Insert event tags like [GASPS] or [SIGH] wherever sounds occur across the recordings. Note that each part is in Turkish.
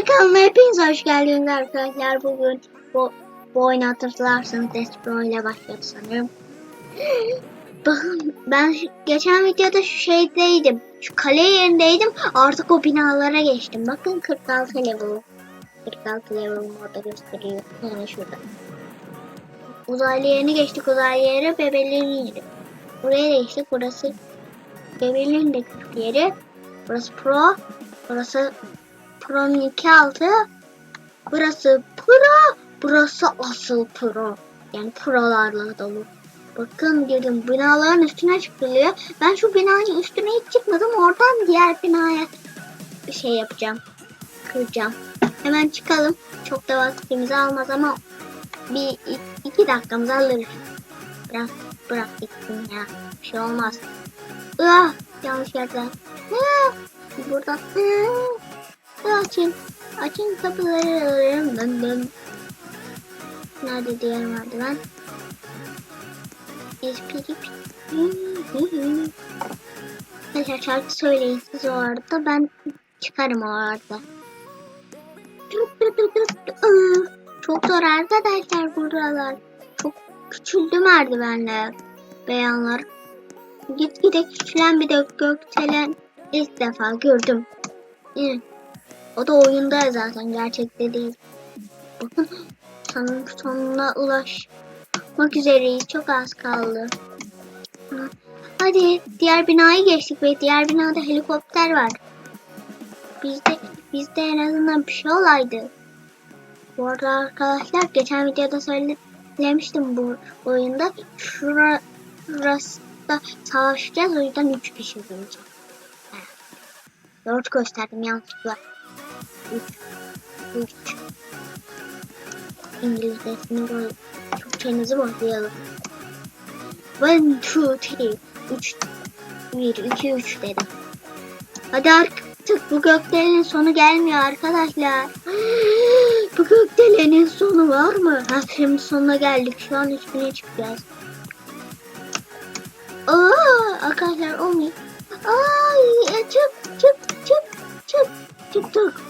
Arkadaşlar hepiniz hoş geldiniz arkadaşlar. Bugün bu, bu oyunu hatırlarsınız Despero ile başladı sanırım. [GASPS] Bakın ben geçen videoda şu şeydeydim. Şu kale yerindeydim. Artık o binalara geçtim. Bakın 46 level. 46 level orada gösteriyor. Yani şurada. Uzaylı yerini geçtik. Uzaylı yere bebelerin yeri. Buraya geçtik. Burası bebelerin de yeri. Burası pro. Burası Pro'nun 2.6. Burası Pro. Burası asıl Pro. Yani Pro'larla dolu. Bakın dedim binaların üstüne çıkılıyor. Ben şu binanın üstüne hiç çıkmadım. Oradan diğer binaya bir şey yapacağım. Kıracağım. Hemen çıkalım. Çok da vaktimizi almaz ama bir iki dakikamızı alırız. Bırak, bırak gitsin ya. Bir şey olmaz. Ah, yanlış yerden. Ah, buradan. Ah, açın. Açın kapıları. Dön dön. Nerede diğer merdiven? Espri Arkadaşlar şarkı söyleyin siz o arada. Ben çıkarım o arada. Çok zor arkadaşlar buralar. Çok küçüldü merdivenler. Beyanlar. Gitgide küçülen bir de gökdelen ilk defa gördüm. Hı. O da oyunda zaten gerçekte değil. [LAUGHS] Bakın sanırım sonuna ulaşmak üzereyiz. Çok az kaldı. Hadi diğer binayı geçtik ve diğer binada helikopter var. Bizde bizde en azından bir şey olaydı. Bu arada arkadaşlar geçen videoda söylemiştim bu oyunda. Şura, şurası da savaşacağız o yüzden 3 kişi olacak. Evet. 4 gösterdim yanlışlıkla. 3 3 İngilizcesini böyle Türkçenizi boşlayalım. 1, 2, 3 3 1, 2, 3 dedim. Hadi artık bu gökdelenin sonu gelmiyor arkadaşlar. [GASPS] bu gökdelenin sonu var mı? Ha şimdi sonuna geldik. Şu an üstüne çıkacağız. Aa, arkadaşlar olmuyor. Ay, e, çık çık çık çık çıktık.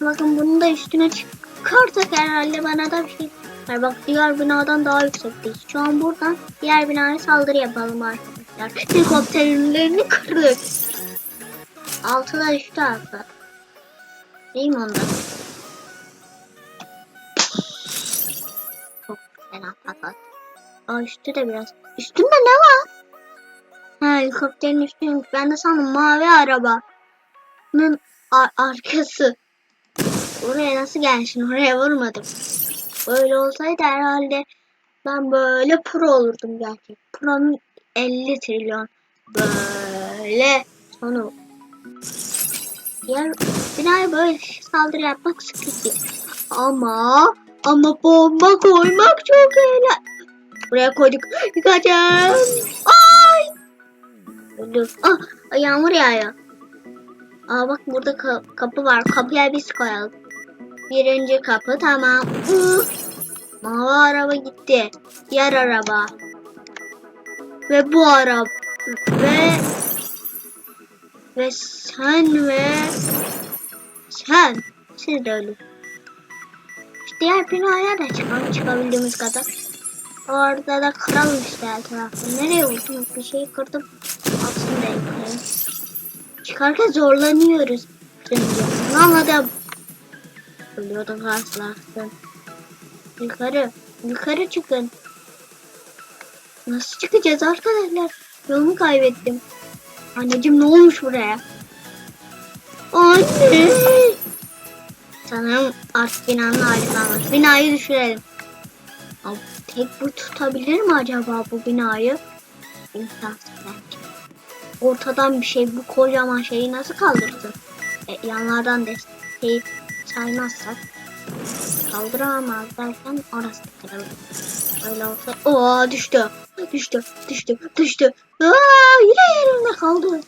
Bakın bunu da üstüne çıkarsak herhalde bana da bir şey. çıkar. Bak diğer binadan daha yüksekteyiz. Şu an buradan diğer binaya saldırı yapalım arkadaşlar. Helikopterlerini kırdık. Altıda düştü artık. Değil mi onda? Çok fena patlat. Aa üstü de biraz. Üstünde ne var? Ha helikopterin üstüymüş. Ben de sandım mavi arabanın ar- arkası. Oraya nasıl gelsin? Oraya vurmadım. Böyle olsaydı herhalde ben böyle pro olurdum gerçek. Pro'nun 50 trilyon. Böyle sonu. Diğer binaya böyle saldırı yapmak sıkıntı. Ama ama bomba koymak çok eğlenceli. Buraya koyduk. Yıkacağım. Ay! Öldüm. Ah, yağmur yağıyor. Aa bak burada ka- kapı var. Kapıya biz koyalım. Birinci kapı tamam. Mavi araba gitti. Diğer araba. Ve bu araba. Ve ve sen ve sen. Siz de ölün. Diğer binaya da çıkalım çıkabildiğimiz kadar. Orada da kıralım işte her tarafı. Nereye vurdum? Bir şey kırdım. Aslında yukarı. Çıkarken zorlanıyoruz. Şimdi anladım. Ölüyordum karşılaştım. Yukarı. Yukarı çıkın. Nasıl çıkacağız arkadaşlar? Yolumu kaybettim. Anneciğim ne olmuş buraya? Anne! Sanırım artık binanın hali. Binayı düşürelim. Abi, tek bu tutabilir mi acaba bu binayı? İmkansız bence. Ortadan bir şey bu kocaman şeyi nasıl kaldırırsın? E, yanlardan desteği saymazsak kaldıramaz derken orası da kırılır. Öyle olsa ooo düştü. Düştü, düştü, düştü. Aa, yine yerinde kaldı.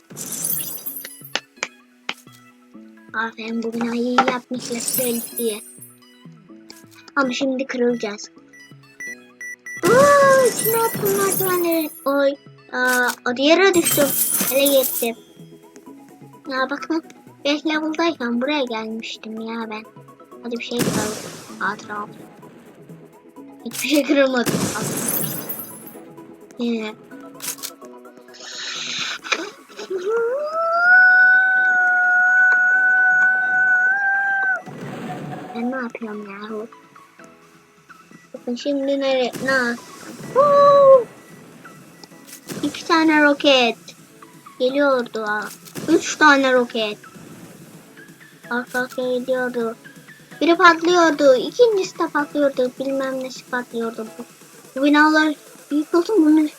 Aferin bu binayı iyi yapmışlar diye. Ama şimdi kırılacağız. Aa, içine attım merdivenleri. Oy. Aa, o diğeri düştüm. Hele gitti. Ya bakın. 5 level'dayken buraya gelmiştim ya ben. Hadi bir şey kıralım. Hatıra. Hiçbir şey kırılmadı. Yine. Ben ne yapıyorum yahu? Bakın şimdi nereye? Ne! İki tane roket. Geliyordu ha. Üç tane roket. Arka arkaya gidiyordu. Biri patlıyordu. ikincisi de patlıyordu. Bilmem nesi patlıyordu. Bu, binalar büyük olsun bunun,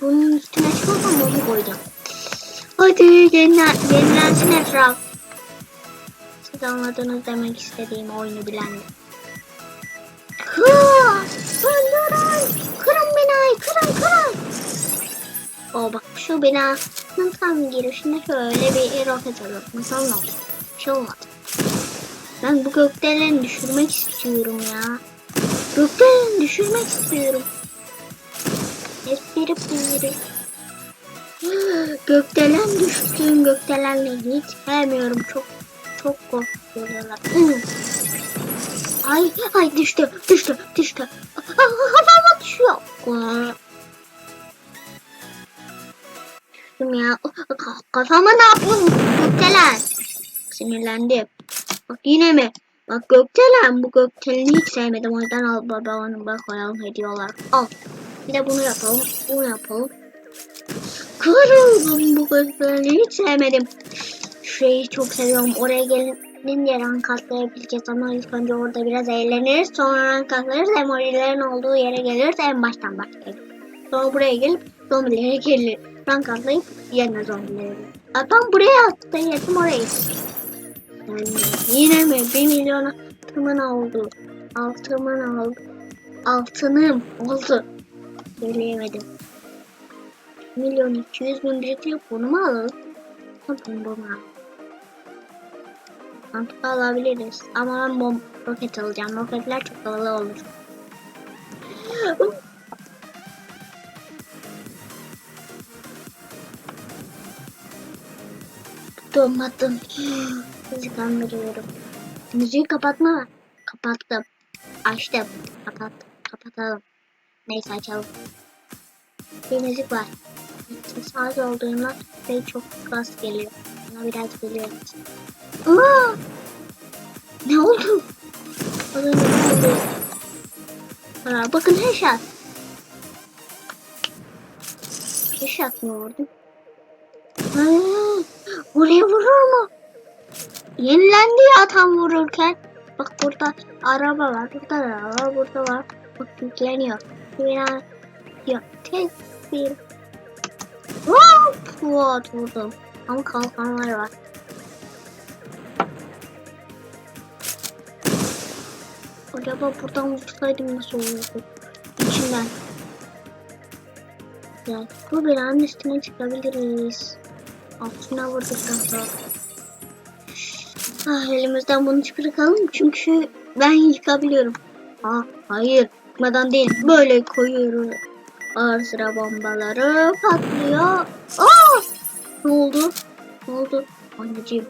bunun üstüne çıkarsam bomba koyacağım. Hadi yenilen, yenilensin etraf. Siz anladınız demek istediğim oyunu. Kırın! Öldürün! Kırın binayı! Kırın kırın! O bak şu binanın tam girişinde şöyle bir roket alıyorum. Nasıl olmadı? Şey olmadı. Ben bu gökdeleni düşürmek istiyorum ya. Gökdeleni düşürmek istiyorum. Espri piri. [GASPS] Gökdelen düştüğüm gökdelenle hiç sevmiyorum. Çok çok korkuyorlar. Ay ay düştü düştü düştü. [LAUGHS] Havama düşüyor. Düştüm ya. Kafama ne yapıyorsun gökdelen? Sinirlendim. Bak yine mi? Bak gökdelen bu gökdeleni hiç sevmedim. O yüzden al babanın bak koyalım hediyeler. Al. Bir de bunu yapalım. Bunu yapalım. Kırıldım bu gökdeleni hiç sevmedim. Şurayı çok seviyorum. Oraya gelince rank atlayabileceğiz ama ilk önce orada biraz eğleniriz. Sonra rank atlarız. Emorilerin olduğu yere geliriz. En baştan başlayalım. Sonra buraya gelip zombilere gelir. Rank atlayıp yerine zombilere gelir. Adam buraya attı. Yedim orayı. Yine mi? Bir milyon altımın oldu. Altımın oldu. Altınım oldu. Söyleyemedim. Milyon iki yüz bin biriktirip bunu mu alalım? Bunu al. Mantıklı alabiliriz. Ama ben bom roket alacağım. Roketler çok havalı olur. [GASPS] Donmadım. [GASPS] Sizi kandırıyorum. Müziği kapatma. Kapattım. Açtım. Kapattım. Kapatalım. Neyse açalım. Bir müzik var. Ses az olduğunda şey çok az geliyor. Bana biraz geliyor. Aa! Ne oldu? Az? Aa, bakın headshot. Headshot mı vurdum? Aa, oraya vurur mu? Yenilendi ya tam vururken. Bak burada araba var. Burada da araba burada var. Bak yükleniyor. Bina yok. Tek bir Hop! What vurdum. Ama kalkanlar var. Acaba buradan vursaydım nasıl olurdu? İçinden. Yani bu binanın üstüne çıkabiliriz. Altına vurduktan sonra. Ah, elimizden bunu çıkaralım çünkü ben yıkabiliyorum. Ah, hayır. Yıkmadan değil. Böyle koyuyoruz. Ağır sıra bombaları patlıyor. Aa! Ne oldu? Ne oldu? Anneciğim.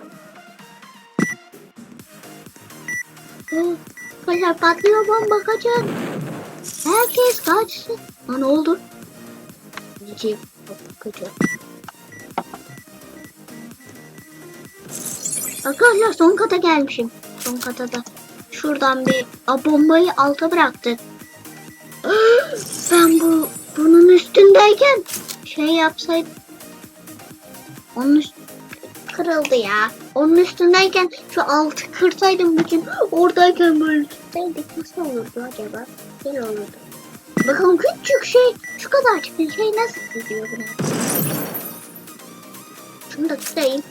Arkadaşlar patlıyor bomba kaçın. Herkes kaçsın. Ne oldu? Anneciğim. Kaçıyor. Arkadaşlar son kata gelmişim. Son kata da. Şuradan bir a, bombayı alta bıraktı. [GASPS] Ben bu bunun üstündeyken şey yapsaydım. Onun üst kırıldı ya. Onun üstündeyken şu altı kırsaydım bütün oradayken böyle tutsaydık nasıl olurdu acaba? Güzel olurdu. Bakın küçük şey şu kadar çıkan şey nasıl gidiyor buna? Şunu da tutayım.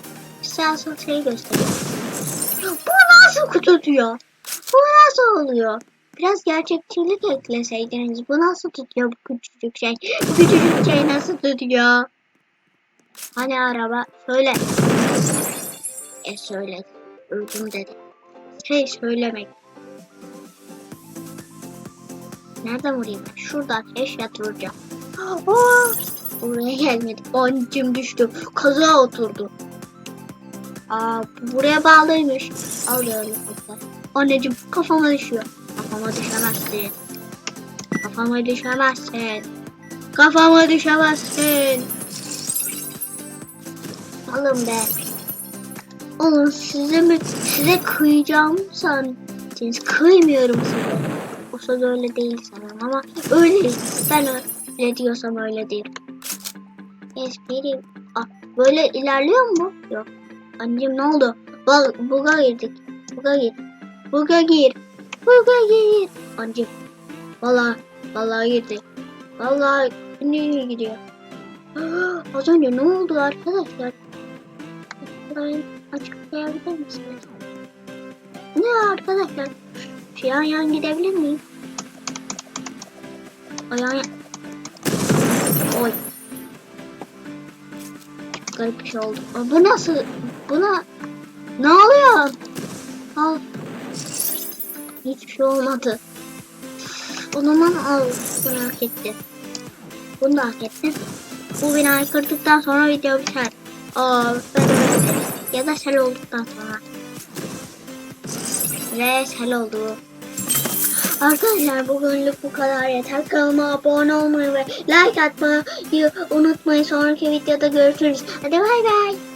Size asıl şeyi göstereyim. Bu nasıl tutuyor? Bu nasıl oluyor? Biraz gerçekçilik ekleseydiniz. Bu nasıl tutuyor bu küçücük şey? Bu küçücük şey nasıl tutuyor? Hani araba? Söyle. E söyle. Öldüm dedi. Şey söylemek. Nereden vurayım? Şuradan eşyat vuracağım. [GASPS] Aa, oraya gelmedi. Anneciğim düştü. Kaza oturdu. Aa buraya bağlıymış. Al ya helikopter. Anneciğim kafama düşüyor. Kafama düşemezsin. Kafama düşemezsin. Kafama düşemezsin. Alın be. Oğlum size mi size kıyacağım sandınız. Kıymıyorum size. O söz öyle değil sanırım ama öyle. Ben öyle diyorsam öyle değil. Espri. Aa, böyle ilerliyor mu? Yok. Anneciğim ne oldu? Bak buga girdik. Buga gir. Buga gir. Buga gir. Anneciğim. Vallahi vallahi girdi. Vallahi nereye gidiyor? [GASPS] Az önce ne oldu arkadaşlar? Burayı açıklayabilir misiniz? Ne arkadaşlar? Şu yan yan gidebilir miyim? O yan yan... Oy. Garip bir şey oldu. Aa, Bu nasıl? Buna... Ne oluyor? Al. Hiçbir şey olmadı. O zaman al. Bunu hak etti. Bunu da hak ettin. Bu binayı kırdıktan sonra video biter. Aa, ben Ya da sel olduktan sonra. Ve sel oldu. Arkadaşlar bugünlük bu kadar yeter. Kanalıma abone olmayı ve like atmayı unutmayın. Sonraki videoda görüşürüz. Hadi bay bay.